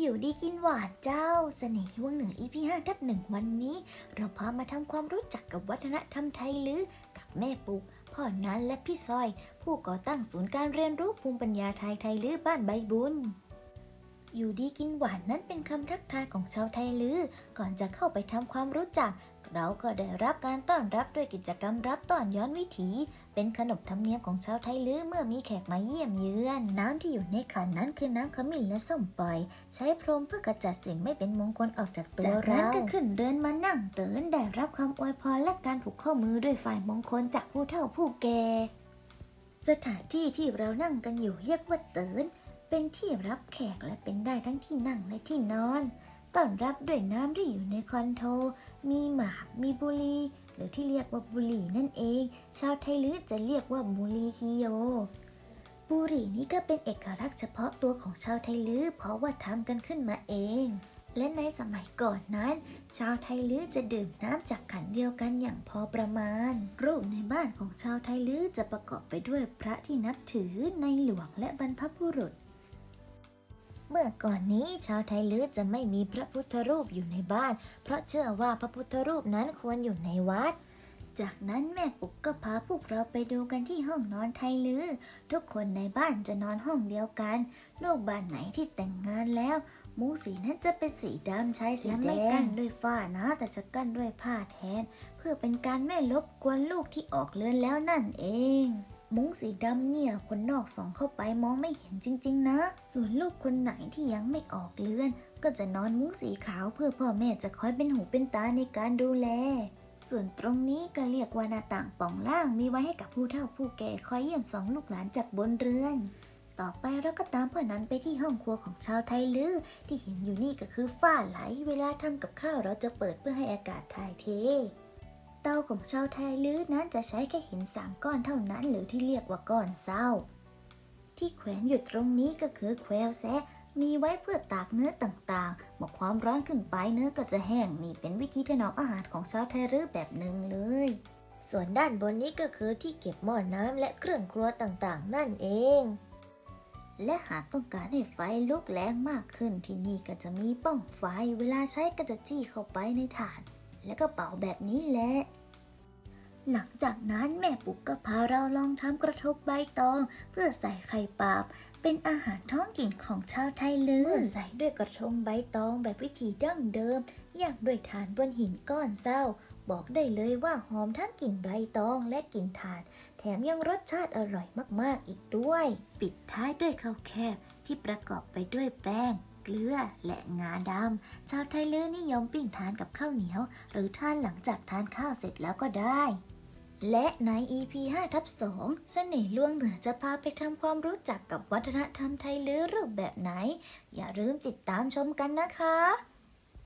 อยู่ดีกินหวานเจ้าเสน่ห์ล่วงเหนือ EP 5ทับหนึ่งวันนี้ เราพามาทำความรู้จักกับวัฒนธรรมไทยลือ กับแม่ปุกพ่อนันและพี่ซอย ผู้ก่อตั้งศูนย์การเรียนรู้ภูมิปัญญาไทยไทยลือบ้านใบบุญ อยู่ดีกินหวานนั้นเป็นคำทักทายของชาวไทยลือ ก่อนจะเข้าไปทำความรู้จัก เราก็ได้รับการต้อนรับด้วยกิจกรรมรับต้อนย้อนวิถี เป็นขนบธรรมเนียมของชาวไทยลือเมื่อมีแขกมาเยี่ยมเยือน น้ำที่อยู่ในขันนั้นคือน้ำขมิ้นและส้มปล่อย ใช้พรมเพื่อกระจัดสิ่งไม่เป็นมงคลออกจากตัวเราจากนั้นก็ขึ้นเดินมานั่งเตือนได้รับคำอวยพรและการผูกข้อมือด้วยฝ่ายมงคลจากผู้เฒ่าผู้แก่สถานที่ที่เรานั่งกันอยู่เรียกว่าเตือนเป็นที่รับแขกและเป็นได้ทั้งที่นั่งและที่นอน ต้อนรับด้วยน้ำที่อยู่ในคอนโทรมีหมาก มีบุรีหรือที่เรียกว่าบุรีนั่นเอง ชาวไทยลือจะเรียกว่าบุรีคิโย บุรีนี้ก็เป็นเอกลักษณ์เฉพาะตัวของชาวไทยลือเพราะว่าทำกันขึ้นมาเอง และในสมัยก่อนนั้น ชาวไทยลือจะดื่มน้ำจากขันเดียวกันอย่างพอประมาณ รูปในบ้านของชาวไทยลือจะประกอบไปด้วยพระที่นับถือในหลวงและบรรพบุรุษ เมื่อก่อนนี้ชาวไทยลือจะไม่มีพระพุทธรูปอยู่ในบ้าน เพราะเชื่อว่าพระพุทธรูปนั้นควรอยู่ในวัด จากนั้นแม่ปุกก็พาพวกเราไปดูกันที่ห้องนอนไทยลือ ทุกคนในบ้านจะนอนห้องเดียวกัน ลูกบ้านไหนที่แต่งงานแล้ว มุ้งสีนั้นจะเป็นสีดำใช้สีแดงไม่กั้นด้วยฝ้านะ แต่จะกั้นด้วยผ้าแทน เพื่อเป็นการไม่รบกวนลูกที่ออกเรือนแล้วนั่นเอง มุ้งสีดำเนี่ยคนนอกส่องเข้าไปมองไม่เห็นจริง ๆ นะ ส่วนลูกคนไหนที่ยังไม่ออกเรือน ก็จะนอนมุ้งสีขาวเพื่อพ่อแม่จะคอยเป็นหูเป็นตาในการดูแล ส่วนตรงนี้ก็เรียกว่าหน้าต่างป่องล่างมีไว้ให้กับผู้เฒ่าผู้แก่คอยเยี่ยมสองลูกหลานจากบนเรือน ต่อไปเราก็ตามพ่อนั้นไปที่ห้องครัวของชาวไทยลือ ที่เห็นอยู่นี่ก็คือฝ้าไหล เวลาทำกับข้าวเราจะเปิดเพื่อให้อากาศถ่ายเท เตาของชาวไทยลื้อนั้นจะใช้แค่หินสามก้อนเท่านั้นหรือที่เรียกว่าก้อนเศร้า ที่แขวนอยู่ตรงนี้ก็คือแควแซะมีไว้เพื่อตากเนื้อต่างๆ เมื่อความร้อนขึ้นไปเนื้อก็จะแห้งนี่เป็นวิธีถนอมอาหารของชาวไทยลือแบบหนึ่งเลย ส่วนด้านบนนี้ก็คือที่เก็บหม้อน้ำและเครื่องครัวต่างๆ นั่นเอง และหากต้องการให้ไฟลุกแรงมากขึ้นที่นี่ก็จะมีป้องไฟ เวลาใช้ก็จะจี้เข้าไปในถ่าน แล้วก็เป่าแบบนี้แหละ หลังจากนั้นแม่ปุกก็พาเราลองทำกระทบใบตอง เพื่อใส่ไข่ปาบ เป็นอาหารท้องถิ่นของชาวไทยลือใส่ด้วยกระทงใบตองแบบวิถีดั้งเดิมย่างด้วยถ่านบนหินก้อนเศร้า บอกได้เลยว่าหอมทั้งกลิ่นใบตองและกลิ่นถ่าน แถมยังรสชาติอร่อยมากๆอีกด้วย ปิดท้ายด้วยข้าวแคบที่ประกอบไปด้วยแป้งเกลือและงาดำชาวไทยลือนิยมปิ้งทานกับข้าวเหนียว หรือทานหลังจากทานข้าวเสร็จแล้วก็ได้ และใน EP 5ทับ2เสน่ห์ล่วงเหนือจะพาไปทำความรู้จักกับวัฒนธรรมไทยลือรูปแบบไหน อย่าลืมติดตามชมกันนะคะ